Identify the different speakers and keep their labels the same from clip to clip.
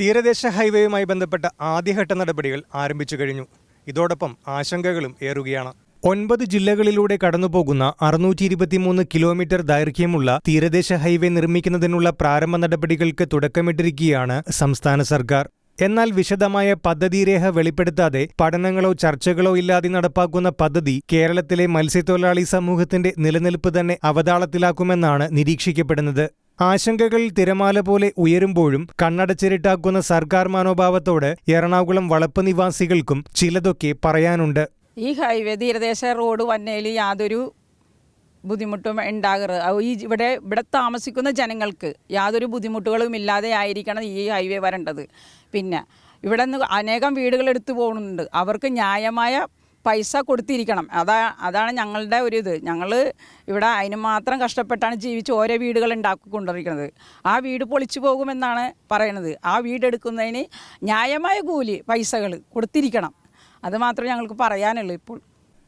Speaker 1: തീരദേശ ഹൈവേയുമായി ബന്ധപ്പെട്ട ആദ്യഘട്ട നടപടികൾ ആരംഭിച്ചു കഴിഞ്ഞു. ഇതോടൊപ്പം ആശങ്കകളും ഏറുകയാണ്. ഒൻപത് ജില്ലകളിലൂടെ കടന്നുപോകുന്ന അറുന്നൂറ്റി ഇരുപത്തിമൂന്ന് കിലോമീറ്റർ ദൈർഘ്യമുള്ള തീരദേശ ഹൈവേ നിർമ്മിക്കുന്നതിനുള്ള പ്രാരംഭ നടപടികൾക്ക് തുടക്കമിട്ടിരിക്കുകയാണ് സംസ്ഥാന സർക്കാർ. എന്നാൽ വിശദമായ പദ്ധതിരേഖ വെളിപ്പെടുത്താതെ പഠനങ്ങളോ ചർച്ചകളോ ഇല്ലാതെ നടപ്പാക്കുന്ന പദ്ധതി കേരളത്തിലെ മത്സ്യത്തൊഴിലാളി സമൂഹത്തിന്റെ നിലനിൽപ്പ് തന്നെ അവതാളത്തിലാക്കുമെന്നാണ് നിരീക്ഷിക്കപ്പെടുന്നത്. ആശങ്കകൾ തിരമാല പോലെ ഉയരുമ്പോഴും കണ്ണടച്ചിരിട്ടാക്കുന്ന സർക്കാർ മനോഭാവത്തോട് എറണാകുളം വളപ്പ് നിവാസികൾക്കും ചിലതൊക്കെ പറയാനുണ്ട്.
Speaker 2: ഈ ഹൈവേ തീരദേശ റോഡ് വന്നതിൽ യാതൊരു ബുദ്ധിമുട്ടും ഉണ്ടാകരുത്. ഈ ഇവിടെ ഇവിടെ താമസിക്കുന്ന ജനങ്ങൾക്ക് യാതൊരു ബുദ്ധിമുട്ടുകളും ഇല്ലാതെ ആയിരിക്കണം ഈ ഹൈവേ വരേണ്ടത്. പിന്നെ ഇവിടെ നിന്ന് അനേകം വീടുകൾ എടുത്തു പോകുന്നുണ്ട്. അവർക്ക് ന്യായമായ പൈസ കൊടുത്തിരിക്കണം. അതാ അതാണ് ഞങ്ങളുടെ ഒരു ഇത്. ഞങ്ങൾ ഇവിടെ അതിന് മാത്രം കഷ്ടപ്പെട്ടാണ് ജീവിച്ച് ഓരോ വീടുകൾ ഉണ്ടാക്കിക്കൊണ്ടിരിക്കുന്നത്. ആ വീട് പൊളിച്ചു പോകുമെന്നാണ് പറയുന്നത് ആ വീടെടുക്കുന്നതിന് ന്യായമായ കൂലി പൈസകൾ കൊടുത്തിരിക്കണം. അത് മാത്രമേ ഞങ്ങൾക്ക് പറയാനുള്ളൂ ഇപ്പോൾ.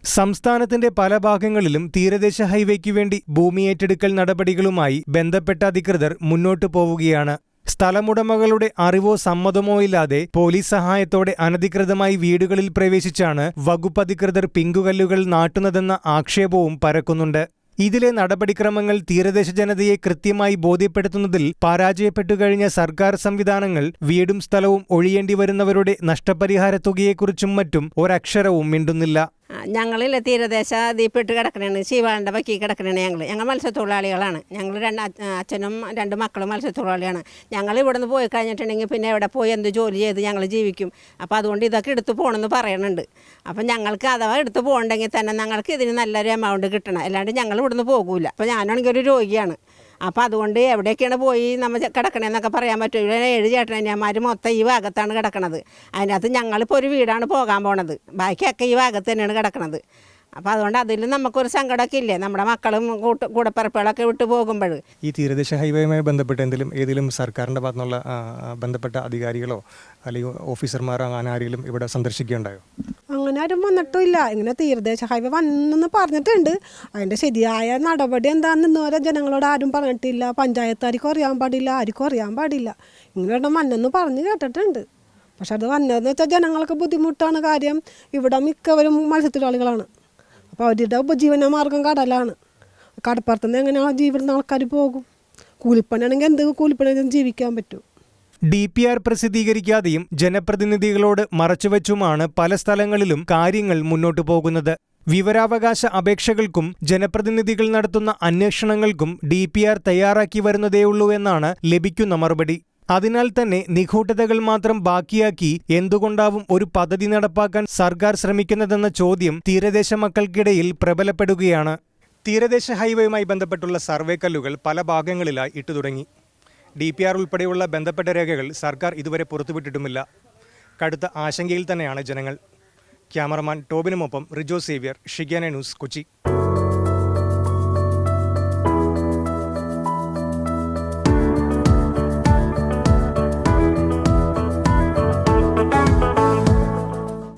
Speaker 1: സംസ്ഥാനത്തിന്റെ പല ഭാഗങ്ങളിലും തീരദേശ ഹൈവേക്ക് വേണ്ടി ഭൂമി ഏറ്റെടുക്കൽ നടപടികളുമായി ബന്ധപ്പെട്ട അധികൃതർ മുന്നോട്ടു പോവുകയാണ്. സ്ഥലമുടമകളുടെ അറിവോ സമ്മതമോ ഇല്ലാതെ പോലീസ് സഹായത്തോടെ അനധികൃതമായി വീടുകളിൽ പ്രവേശിച്ചാണ് വകുപ്പ് അധികൃതർ പിങ്കുകല്ലുകൾ നാട്ടുന്നതെന്ന ആക്ഷേപവും പരക്കുന്നുണ്ട്. ഇതിലെ നടപടിക്രമങ്ങൾ തീരദേശ ജനതയെ കൃത്യമായി ബോധ്യപ്പെടുത്തുന്നതിൽ പരാജയപ്പെട്ടു കഴിഞ്ഞ സർക്കാർ സംവിധാനങ്ങൾ വീടും സ്ഥലവും ഒഴിയേണ്ടി വരുന്നവരുടെ നഷ്ടപരിഹാര തുകയെക്കുറിച്ചും മറ്റും ഒരക്ഷരവും മിണ്ടുന്നില്ല.
Speaker 3: ഞങ്ങളില്ല തീരദേശ ദ്വീപിട്ട് കിടക്കണേണ്. ശിവാളിന്റെ വക്കി കിടക്കണേണ് ഞങ്ങൾ ഞങ്ങൾ മത്സ്യത്തൊഴിലാളികളാണ്. ഞങ്ങൾ രണ്ട് അച്ഛനും രണ്ട് മക്കളും മത്സ്യത്തൊഴിലാളിയാണ്. ഞങ്ങൾ ഇവിടെ നിന്ന് പോയി കഴിഞ്ഞിട്ടുണ്ടെങ്കിൽ പിന്നെ എവിടെ പോയി എന്ത് ജോലി ചെയ്ത് ഞങ്ങൾ ജീവിക്കും. അപ്പോൾ അതുകൊണ്ട് ഇതൊക്കെ എടുത്ത് പോകണമെന്ന് പറയുന്നുണ്ട് അപ്പം ഞങ്ങൾക്ക് അഥവാ എടുത്ത് പോകണമെങ്കിൽ തന്നെ ഞങ്ങൾക്ക് ഇതിന് നല്ലൊരു എമൗണ്ട് കിട്ടണം. അല്ലാണ്ട് ഞങ്ങൾ ഇവിടുന്ന് പോകൂല. അപ്പോൾ ഞാനാണെങ്കിൽ ഒരു രോഗിയാണ്. അപ്പോൾ അതുകൊണ്ട് എവിടെയൊക്കെയാണ് പോയി നമ്മൾ കിടക്കണേന്നൊക്കെ പറയാൻ പറ്റും. ഇവിടെ ഏഴ് ചേട്ടനന്യന്മാർ മൊത്തം ഈ ഭാഗത്താണ് കിടക്കണത്. അതിനകത്ത് ഞങ്ങളിപ്പോൾ ഒരു വീടാണ് പോകാൻ പോണത്. ബാക്കിയൊക്കെ ഈ ഭാഗത്ത് തന്നെയാണ് കിടക്കണത്. അപ്പോൾ അതുകൊണ്ട് അതിൽ നമുക്കൊരു സങ്കടമൊക്കെ ഇല്ലേ? നമ്മുടെ മക്കളും കൂട്ട് കൂടപ്പറപ്പുകളൊക്കെ വിട്ടു പോകുമ്പോൾ
Speaker 1: ഈ തീരദേശ ഹൈവേയുമായി ബന്ധപ്പെട്ട് എന്തെങ്കിലും ഏതെങ്കിലും സർക്കാരിന്റെ ആ, ബന്ധപ്പെട്ട അധികാരികളോ അല്ലെങ്കിൽ ഓഫീസർമാരോ അങ്ങനെ ആരെങ്കിലും ഇവിടെ സന്ദർശിക്കുകയുണ്ടായോ?
Speaker 4: അങ്ങനെ ആരും വന്നിട്ടില്ല ഇങ്ങനെ തീരദേശ ഹൈവേ വന്നെന്ന് പറഞ്ഞിട്ടുണ്ട്. അതിന്റെ ശരിയായ നടപടി എന്താണെന്ന് ഇന്നുവരെ ജനങ്ങളോട് ആരും പറഞ്ഞിട്ടില്ല. പഞ്ചായത്താർക്കും അറിയാൻ പാടില്ല ആർക്കും അറിയാൻ പാടില്ല. ഇങ്ങനെ ഒരെണ്ണം വന്നെന്ന് പറഞ്ഞ് കേട്ടിട്ടുണ്ട്. പക്ഷെ അത് വന്നതെന്ന് വെച്ചാൽ ജനങ്ങൾക്ക് ബുദ്ധിമുട്ടാണ് കാര്യം. ഇവിടെ മിക്കവരും മത്സ്യത്തൊഴിലാളികളാണ്. അപ്പോൾ അവരുടെ ഉപജീവന മാർഗം കടലാണ്. കടപ്പുറത്തുനിന്ന് എങ്ങനെയാണ് ജീവിക്കുന്ന ആൾക്കാർ പോകും. കൂലിപ്പണിയാണെങ്കിൽ എന്ത് കൂലിപ്പണി ജീവിക്കാൻ പറ്റും.
Speaker 1: ഡി പി ആർ പ്രസിദ്ധീകരിക്കാതെയും ജനപ്രതിനിധികളോട് മറച്ചുവെച്ചുമാണ് പല സ്ഥലങ്ങളിലും കാര്യങ്ങൾ മുന്നോട്ടു പോകുന്നത്. വിവരാവകാശ അപേക്ഷകൾക്കും ജനപ്രതിനിധികൾ നടത്തുന്ന അന്വേഷണങ്ങൾക്കും ഡി പി ആർ തയ്യാറാക്കി വരുന്നതേയുള്ളൂ എന്നാണ് ലഭിക്കുന്ന മറുപടി. അതിനാൽ തന്നെ നിഗൂഢതകൾ മാത്രം ബാക്കിയാക്കി എന്തുകൊണ്ടാവും ഒരു പദ്ധതി നടപ്പാക്കാൻ സർക്കാർ ശ്രമിക്കുന്നതെന്ന ചോദ്യം തീരദേശ മക്കൾക്കിടയിൽ പ്രബലപ്പെടുകയാണ്. തീരദേശ ഹൈവേയുമായി ബന്ധപ്പെട്ടുള്ള സർവേ കല്ലുകൾ പല ഭാഗങ്ങളിലായി ഇട്ടു തുടങ്ങി ഡി പി ആർ ഉൾപ്പെടെയുള്ള ബന്ധപ്പെട്ട രേഖകൾ സർക്കാർ ഇതുവരെ പുറത്തുവിട്ടിട്ടുമില്ല. കടുത്ത ആശങ്കയിൽ തന്നെയാണ് ജനങ്ങൾ. ക്യാമറമാൻ ടോബിനുമൊപ്പം റിജോ സേവ്യർ ഷിഗാന ന്യൂസ് കൊച്ചി.